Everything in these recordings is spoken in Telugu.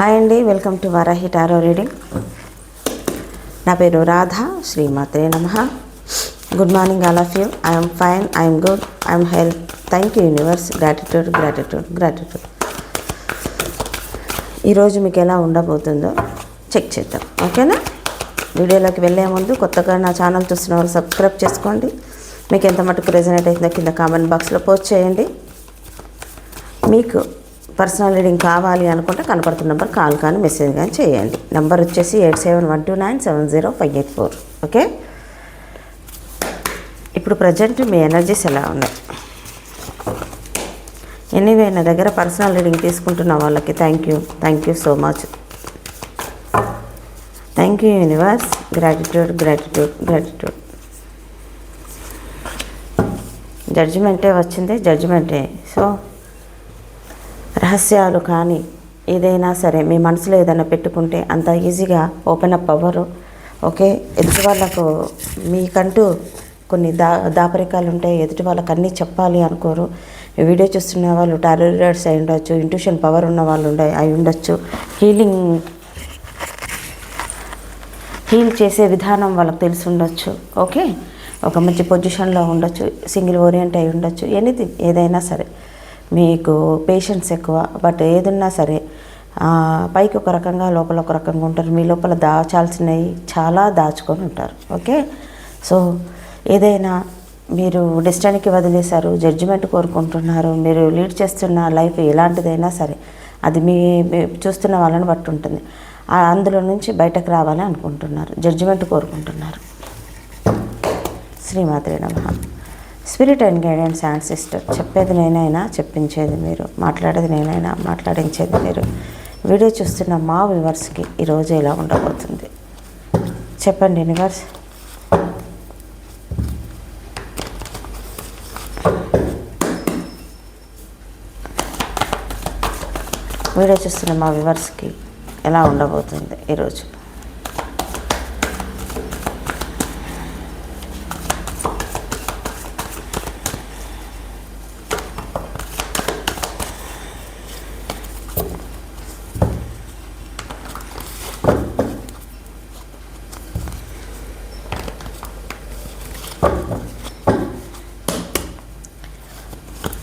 హాయ్ అండి welcome to Varahi tarot reading. నా పేరు రాధా శ్రీమాత్రే నమ. Good morning all of you. I'm fine I'm good I'm health thank you universe. Gratitude gratitude gratitude. ఈరోజు మీకు ఎలా ఉండబోతుందో చెక్ చేద్దాం. ఓకేనా? వీడియోలోకి వెళ్ళే ముందు కొత్తగా నా ఛానల్ చూస్తున్న వాళ్ళు సబ్స్క్రైబ్ చేసుకోండి. మీకు ఎంత మటుకు రెజనేట్ అయిందో కింద కామెంట్ బాక్స్లో పోస్ట్ చేయండి. మీకు పర్సనల్ రీడింగ్ కావాలి అనుకుంటే కనపడుతున్న నెంబర్ కాల్ కానీ మెసేజ్ కానీ చేయండి. నెంబర్ వచ్చేసి eight seven one two nine seven zero five eight four. Okay? ఇప్పుడు ప్రజెంట్ మీ ఎనర్జీస్ ఎలా ఉన్నాయి? ఎనీవే నా దగ్గర పర్సనల్ రీడింగ్ తీసుకుంటున్న వాళ్ళకి thank you thank you so much thank you universe gratitude gratitude gratitude జడ్జిమెంటే వచ్చింది? జడ్జిమెంటే సో రహస్యాలు కానీ ఏదైనా సరే మీ మనసులో ఏదైనా పెట్టుకుంటే అంత ఈజీగా ఓపెన్ అప్ అవ్వరు. ఓకే? ఎదుటి వాళ్ళకు మీకంటూ కొన్ని దా దాపరికాలు ఉంటాయి. ఎదుటి వాళ్ళకి అన్నీ చెప్పాలి అనుకోరు. వీడియో చూస్తున్న వాళ్ళు టారోరేట్స్ అయి ఉండొచ్చు ఇంట్యూషన్ పవర్ ఉన్న వాళ్ళు ఉండ అయి ఉండొచ్చు. హీలింగ్ హీల్ చేసే విధానం వాళ్ళకి తెలిసి ఉండొచ్చు. ఓకే? ఒక మంచి పొజిషన్లో ఉండొచ్చు. సింగిల్ ఓరియంట్ అయి ఉండొచ్చు. ఎనీథింగ్ ఏదైనా సరే. మీకు పేషెన్స్ ఎక్కువ బట్ ఏదున్నా సరే పైకి ఒక రకంగా లోపల ఒక రకంగా ఉంటారు. మీ లోపల దాచాల్సినవి చాలా దాచుకొని ఉంటారు. ఓకే? సో ఏదైనా మీరు డెస్టినీకి వదిలేశారు జడ్జిమెంట్ కోరుకుంటున్నారు మీరు లీడ్ చేస్తున్న లైఫ్ ఎలాంటిదైనా సరే అది మీ చూస్తున్న వాళ్ళని బట్టి ఉంటుంది. అందులో నుంచి బయటకు రావాలని అనుకుంటున్నారు. జడ్జిమెంట్ కోరుకుంటున్నారు. శ్రీమాత్రే నమ. Spirit and guidance and sister చెప్పేది నేనైనా చెప్పించేది మీరు మాట్లాడేది నేనైనా మాట్లాడించేది మీరు. వీడియో చూస్తున్న మా వ్యూవర్స్కి ఈరోజు ఇలా ఉండబోతుంది? చెప్పండి యూనివర్స్. వీడియో చూస్తున్న మా వ్యూవర్స్కి ఎలా ఉండబోతుంది ఈరోజు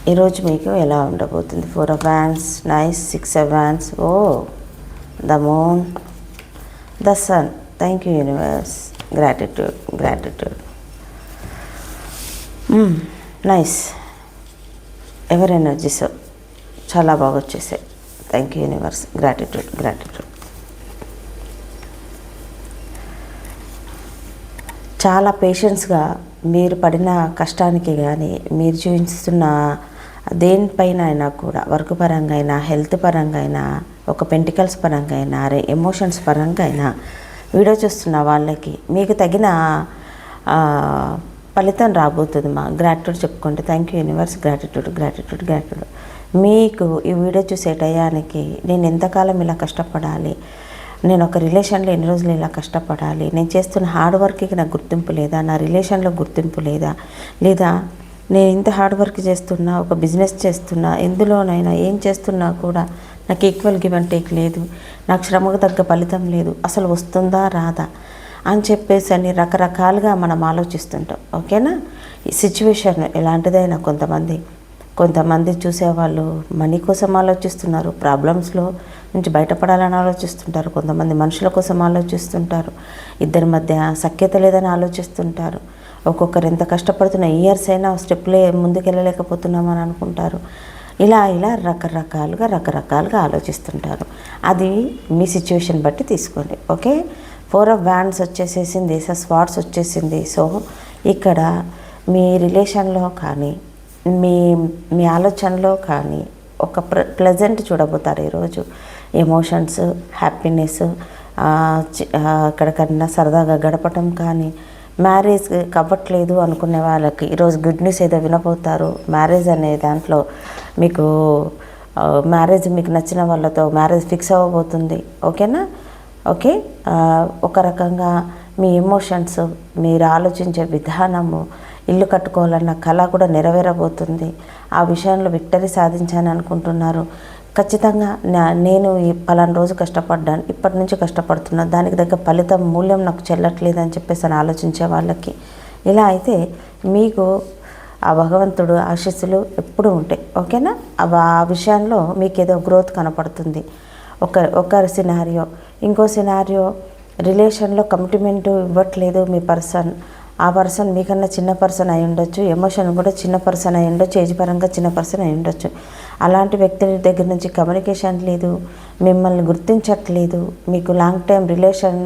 ఈరోజు మీకు ఎలా ఉండబోతుంది? Four of wands nice six of wands oh the moon the sun thank you universe gratitude gratitude nice ఎవరి ఎనర్జీస్ చాలా బాగా వచ్చేసాయి. Thank you universe gratitude gratitude చాలా పేషెన్స్గా మీరు పడిన కష్టానికి కానీ మీరు చూపిస్తున్న దేనిపైన అయినా కూడా వర్క్ పరంగా అయినా హెల్త్ పరంగా అయినా ఒక పెంటికల్స్ పరంగా అయినా అరే ఎమోషన్స్ పరంగా అయినా వీడియో చూస్తున్న వాళ్ళకి మీకు తగిన ఫలితం రాబోతుంది మా గ్రాటిట్యూడ్ చెప్పుకుంటే. Thank you universe gratitude gratitude gratitude మీకు ఈ వీడియో చూసే టయానికి నేను ఎంతకాలం ఇలా కష్టపడాలి? నేను ఒక రిలేషన్లో ఎన్ని రోజులు ఇలా కష్టపడాలి? నేను చేస్తున్న హార్డ్ వర్క్కి నాకు గుర్తింపు లేదా? నా రిలేషన్లో గుర్తింపు లేదా? లేదా నేను ఇంత హార్డ్ వర్క్ చేస్తున్నా ఒక బిజినెస్ చేస్తున్నా ఎందులోనైనా ఏం చేస్తున్నా కూడా నాకు ఈక్వల్ గివ్ అండ్ టేక్ లేదు. నాకు శ్రమకు తగ్గ ఫలితం లేదు. అసలు వస్తుందా రాదా? అని చెప్పేసి అని రకరకాలుగా మనం ఆలోచిస్తుంటాం. ఓకేనా ఈ సిచ్యువేషన్ ఎలాంటిదైనా కొంతమంది కొంతమంది చూసేవాళ్ళు మనీ కోసం ఆలోచిస్తున్నారు. ప్రాబ్లమ్స్లో నుంచి బయటపడాలని ఆలోచిస్తుంటారు. కొంతమంది మనుషుల కోసం ఆలోచిస్తుంటారు. ఇద్దరి మధ్య సఖ్యత లేదని ఆలోచిస్తుంటారు. ఒక్కొక్కరు ఎంత కష్టపడుతున్న ఇయర్స్ అయినా స్టెప్లే ముందుకెళ్ళలేకపోతున్నామని అనుకుంటారు. ఇలా ఇలా రకరకాలుగా రకరకాలుగా ఆలోచిస్తుంటారు. అది మీ సిచ్యువేషన్ బట్టి తీసుకోండి. ఓకే? ఫోర్ ఆఫ్ వ్యాండ్స్ వచ్చేసేసింది స్వాట్స్ వచ్చేసింది. సో ఇక్కడ మీ రిలేషన్లో కానీ మీ మీ ఆలోచనలో కానీ ఒక ప్ర ప్లెజెంట్ చూడబోతారు ఈరోజు. ఎమోషన్స్ హ్యాపీనెస్ ఎక్కడికన్నా సరదాగా గడపటం కానీ మ్యారేజ్ కవ్వట్లేదు అనుకునే వాళ్ళకి ఈరోజు గుడ్ న్యూస్ ఏదో వినబోతారు. మ్యారేజ్ అనే దాంట్లో మీకు మ్యారేజ్ మీకు నచ్చిన వాళ్ళతో మ్యారేజ్ ఫిక్స్ అవ్వబోతుంది. ఓకేనా? ఓకే? ఒక రకంగా మీ ఎమోషన్స్ మీరు ఆలోచించే విధానము ఇల్లు కట్టుకోవాలన్న కళ కూడా నెరవేరబోతుంది. ఆ విషయంలో విక్టరీ సాధించాలని అనుకుంటున్నారు. ఖచ్చితంగా నా- నేను ఈ పలానా రోజు కష్టపడ్డాను ఇప్పటి నుంచి కష్టపడుతున్నా. దానికి దగ్గర ఫలితం మూల్యం నాకు చెల్లట్లేదు అని చెప్పేసి అని ఆలోచించే వాళ్ళకి. ఇలా అయితే మీకు ఆ భగవంతుడు ఆశీస్సులు ఎప్పుడూ ఉంటాయి. ఓకేనా? ఆ విషయంలో మీకు ఏదో గ్రోత్ కనపడుతుంది. ఒక ఒక సినారియో ఇంకో సినారియో రిలేషన్లో కమిట్మెంట్ ఇవ్వట్లేదు మీ పర్సన్. ఆ పర్సన్ మీకన్నా చిన్న పర్సన్ అయి ఉండొచ్చు. ఎమోషన్ కూడా చిన్న పర్సన్ అయి ఉండొచ్చు. ఏజ్ పరంగా చిన్న పర్సన్ అయి ఉండొచ్చు. అలాంటి వ్యక్తుల దగ్గర నుంచి కమ్యూనికేషన్ లేదు. మిమ్మల్ని గుర్తించట్లేదు. మీకు లాంగ్ టైం రిలేషన్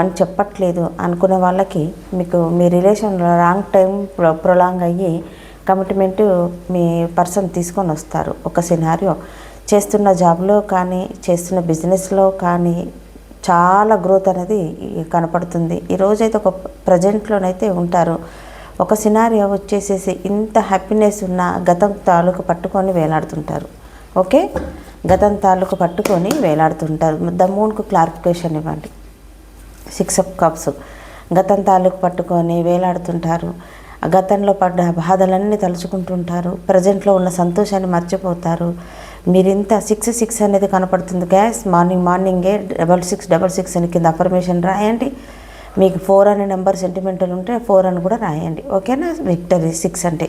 అని చెప్పట్లేదు అనుకున్న వాళ్ళకి మీకు మీ రిలేషన్ లాంగ్ టైం ప్రొలాంగ్ అయ్యి కమిట్మెంట్ మీ పర్సన్ తీసుకొని వస్తారు. ఒక సినారియో. చేస్తున్న జాబ్లో కానీ చేస్తున్న బిజినెస్లో కానీ చాలా గ్రోత్ అనేది కనపడుతుంది. ఈరోజైతే ఒక ప్రజెంట్లోనైతే ఉంటారు. ఒక సినారియో వచ్చేసేసి ఇంత హ్యాపీనెస్ ఉన్న గతం తాలూకు పట్టుకొని వేలాడుతుంటారు. ఓకే? గతం తాలూకు పట్టుకొని వేలాడుతుంటారు. ద మూన్కు క్లారిఫికేషన్ ఇవ్వండి. సిక్స్ ఆఫ్ కప్స్ గతం తాలూకు పట్టుకొని వేలాడుతుంటారు. గతంలో పడ్డ బాధలన్నీ తలుచుకుంటుంటారు. ప్రజెంట్లో ఉన్న సంతోషాన్ని మర్చిపోతారు. మీరింత సిక్స్ సిక్స్ అనేది కనపడుతుంది గ్యాస్ మార్నింగ్ మార్నింగే డబల్ సిక్స్ డబల్ సిక్స్ అని కింద అఫర్మేషన్ రాయండి. మీకు ఫోర్ అనే నెంబర్ సెంటిమెంటల్ ఉంటే ఫోర్ అని కూడా రాయండి. ఓకేనా? విక్టరీ సిక్స్ అంటే.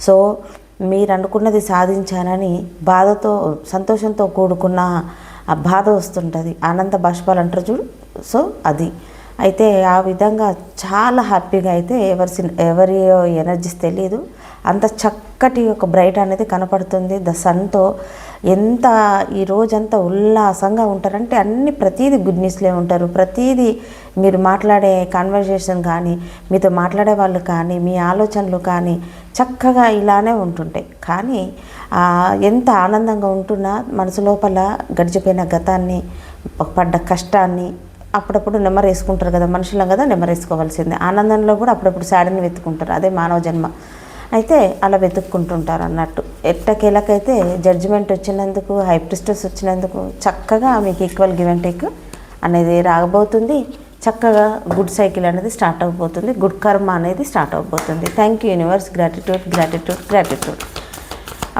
సో మీరు అనుకున్నది సాధించానని బాధతో సంతోషంతో కూడుకున్న ఆ బాధ వస్తుంటుంది. ఆనంద బాష్పాలు అంటారు చూడు. సో అది. అయితే ఆ విధంగా చాలా హ్యాపీగా అయితే ఎవరి సిన్- ఎవరి ఎనర్జీస్ తెలియదు అంత చక్కటి ఒక బ్రైట్ అనేది కనపడుతుంది. ద సన్తో ఎంత ఈ రోజంతా ఉల్లాసంగా ఉంటారంటే అన్ని ప్రతీది గుడ్ న్యూస్లే ఉంటారు. ప్రతీది మీరు మాట్లాడే కాన్వర్జేషన్ కానీ మీతో మాట్లాడే వాళ్ళు కానీ మీ ఆలోచనలు కానీ చక్కగా ఇలానే ఉంటుంటాయి. కానీ ఎంత ఆనందంగా ఉంటున్నా మనసు లోపల గడిచిపోయిన గతాన్ని పడ్డ కష్టాన్ని అప్పుడప్పుడు నెమ్మరేసుకుంటారు కదా మనుషులం కదా నెమ్మరేసుకోవాల్సిందే ఆనందంలో కూడా అప్పుడప్పుడు శాడీని వెతుకుంటారు అదే మానవ జన్మ. అయితే అలా వెతుక్కుంటుంటారు అన్నట్టు. ఎట్టకేలకైతే జడ్జిమెంట్ వచ్చినందుకు హైప్రిస్టెస్ వచ్చినందుకు చక్కగా మీకు ఈక్వల్ గివ్ అండ్ టేక్ అనేది రాబోతుంది. చక్కగా గుడ్ సైకిల్ అనేది స్టార్ట్ అవబోతుంది. గుడ్ కర్మ అనేది స్టార్ట్ అవబోతుంది. Thank you universe gratitude gratitude gratitude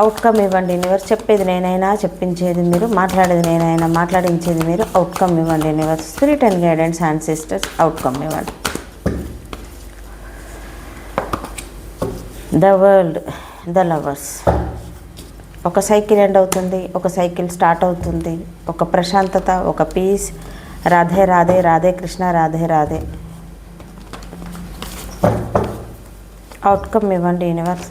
outcome ఇవ్వండి యూనివర్స్ చెప్పేది నేనైనా చెప్పించేది మీరు మాట్లాడేది నేనైనా మాట్లాడించేది మీరు అవుట్కమ్ ఇవ్వండి universe spirit and guidance and sisters outcome ఇవ్వండి. ద వరల్డ్ ద లవర్స్ ఒక సైకిల్ ఎండ్ అవుతుంది ఒక సైకిల్ స్టార్ట్ అవుతుంది. ఒక ప్రశాంతత ఒక పీస్. రాధే రాధే రాధే కృష్ణ రాధే రాధే. అవుట్కమ్ ఇవ్వండి యూనివర్స్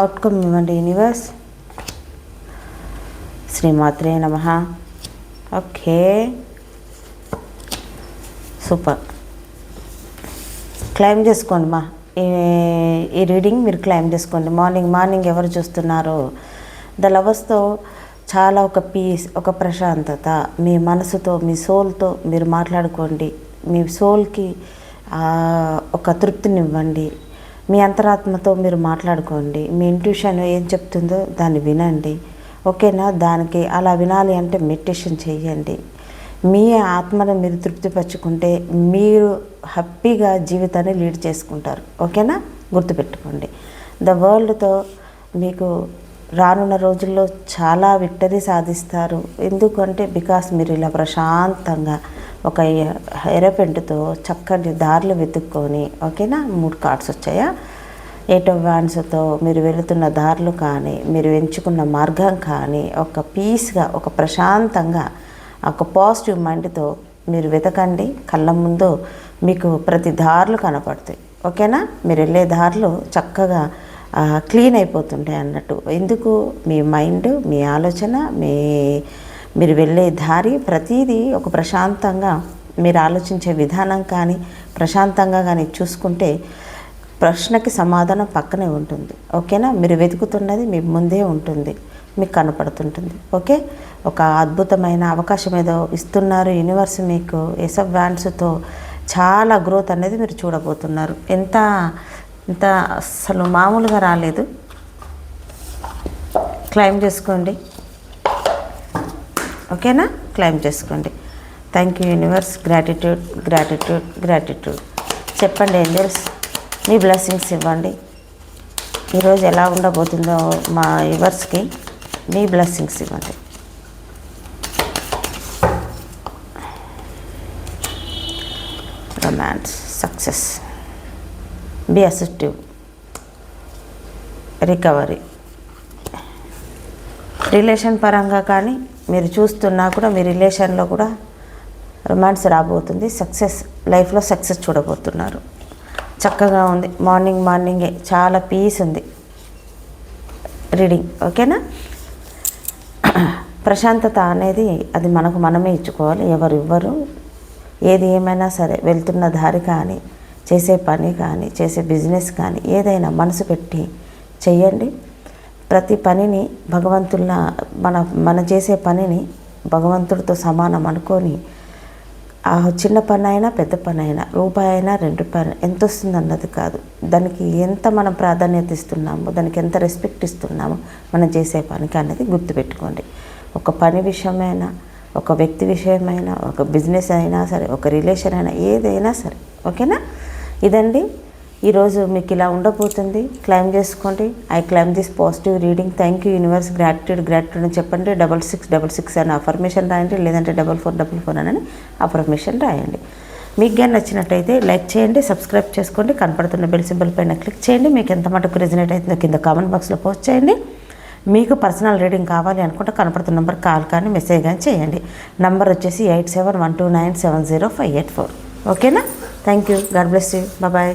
అవుట్కమ్ ఇవ్వండి యూనివర్స్ శ్రీమాత్రే నమ ఓకే సూపర్ క్లైమ్ చేసుకోండి మా. ఈ ఈ రీడింగ్ మీరు క్లైమ్ చేసుకోండి. మార్నింగ్ మార్నింగ్ ఎవరు చూస్తున్నారో? ద లవర్స్తో చాలా ఒక పీస్ ఒక ప్రశాంతత. మీ మనసుతో మీ సోల్తో మీరు మాట్లాడుకోండి. మీ సోల్కి ఒక తృప్తినివ్వండి. మీ అంతరాత్మతో మీరు మాట్లాడుకోండి. మీ ఇంట్యూషన్ ఏం చెప్తుందో దాన్ని వినండి. ఓకేనా? దానికి అలా వినాలి అంటే మెడిటేషన్ చేయండి. మీ ఆత్మను మీరు తృప్తిపరచుకుంటే మీరు హ్యాపీగా జీవితాన్ని లీడ్ చేసుకుంటారు. ఓకేనా? గుర్తుపెట్టుకోండి. ద వరల్డ్తో మీకు రానున్న రోజుల్లో చాలా విక్టరీ సాధిస్తారు. ఎందుకంటే బికాస్ మీరు ఇలా ప్రశాంతంగా ఒక ఎరపెంటుతో చక్కటి దారులు వెతుక్కొని ఓకేనా మూడు కార్డ్స్ వచ్చాయా? ఎయిట్ ఆఫ్ వ్యాన్స్తో మీరు వెళుతున్న దారులు కానీ మీరు ఎంచుకున్న మార్గం కానీ ఒక పీస్గా ఒక ప్రశాంతంగా ఒక పాజిటివ్ మైండ్తో మీరు వెతకండి. కళ్ళ ముందు మీకు ప్రతి దారులు కనపడతాయి. ఓకేనా మీరు వెళ్ళే దారులు చక్కగా క్లీన్ అయిపోతుంటాయి అన్నట్టు. ఎందుకు? మీ మైండ్ మీ ఆలోచన మీ మీరు వెళ్ళే దారి ప్రతిదీ ఒక ప్రశాంతంగా మీరు ఆలోచించే విధానం కానీ ప్రశాంతంగా కానీ చూసుకుంటే ప్రశ్నకి సమాధానం పక్కనే ఉంటుంది. ఓకేనా? మీరు వెతుకుతున్నది మీ ముందే ఉంటుంది. మీకు కనపడుతుంటుంది. ఓకే? ఒక అద్భుతమైన అవకాశం ఏదో ఇస్తున్నారు యూనివర్స్ మీకు. ఎసబ్ వ్యాన్స్తో చాలా గ్రోత్ అనేది మీరు చూడబోతున్నారు. ఎంత ఇంత అసలు మామూలుగా రాలేదు. క్లైమ్ చేసుకోండి. ఓకేనా? క్లైమ్ చేసుకోండి. Thank you universe gratitude gratitude gratitude చెప్పండి ఏంజల్స్ మీ బ్లెస్సింగ్స్ ఇవ్వండి. ఈరోజు ఎలా ఉండబోతుందో మా యువర్స్కి మీ బ్లెస్సింగ్స్ ఇవ్వండి. Romance success be assistive recovery relation పరంగా కానీ మీరు చూస్తున్నా కూడా మీ రిలేషన్లో కూడా రొమాన్స్ రాబోతుంది. సక్సెస్ లైఫ్లో సక్సెస్ చూడబోతున్నారు. చక్కగా ఉంది. మార్నింగ్ మార్నింగే చాలా పీస్ ఉంది. రీడింగ్ ఓకేనా ప్రశాంతత అనేది అది మనకు మనమే ఇచ్చుకోవాలి. ఎవరు ఇవ్వరు. ఏది ఏమైనా సరే వెళ్తున్న దారి కానీ చేసే పని కానీ చేసే బిజినెస్ కానీ ఏదైనా మనసు పెట్టి చేయండి ప్రతి పనిని భగవంతుల మన మన చేసే పనిని భగవంతుడితో సమానం అనుకొని ఆ చిన్న పని అయినా పెద్ద పని అయినా రూపాయి అయినా రెండు పని ఎంత వస్తుంది అన్నది కాదు. దానికి ఎంత మనం ప్రాధాన్యత ఇస్తున్నామో దానికి ఎంత రెస్పెక్ట్ ఇస్తున్నామో మనం చేసే పనికి అనేది గుర్తుపెట్టుకోండి. ఒక పని విషయమైనా ఒక వ్యక్తి విషయమైనా ఒక బిజినెస్ అయినా సరే ఒక రిలేషన్ అయినా ఏదైనా సరే ఓకేనా? ఇదండి. ఈరోజు మీకు ఇలా ఉండబోతుంది. క్లైమ్ చేసుకోండి. I claim this positive reading thank you universe gratitude gratitude అని చెప్పండి. డబల్ సిక్స్ డబల్ సిక్స్ అని అఫర్మేషన్ రాయండి. లేదంటే డబల్ ఫోర్ డబల్ ఫోర్ అని అఫర్మేషన్ రాయండి. మీకు కానీ నచ్చినట్టయితే లైక్ చేయండి సబ్స్క్రైబ్ చేసుకోండి. కనపడుతున్న బెల్ సింబల్ పైన క్లిక్ చేయండి. మీకు ఎంత మటుకు రెజినేట్ అవుతుందో కింద కామెంట్ బాక్స్లో పోస్ట్ చేయండి. మీకు పర్సనల్ రీడింగ్ కావాలి అనుకుంటే కనపడుతున్న నెంబర్ కాల్ కానీ మెసేజ్ కానీ చేయండి. నంబర్ వచ్చేసి eight seven one two nine seven zero five eight four ఓకేనా thank you God bless you bye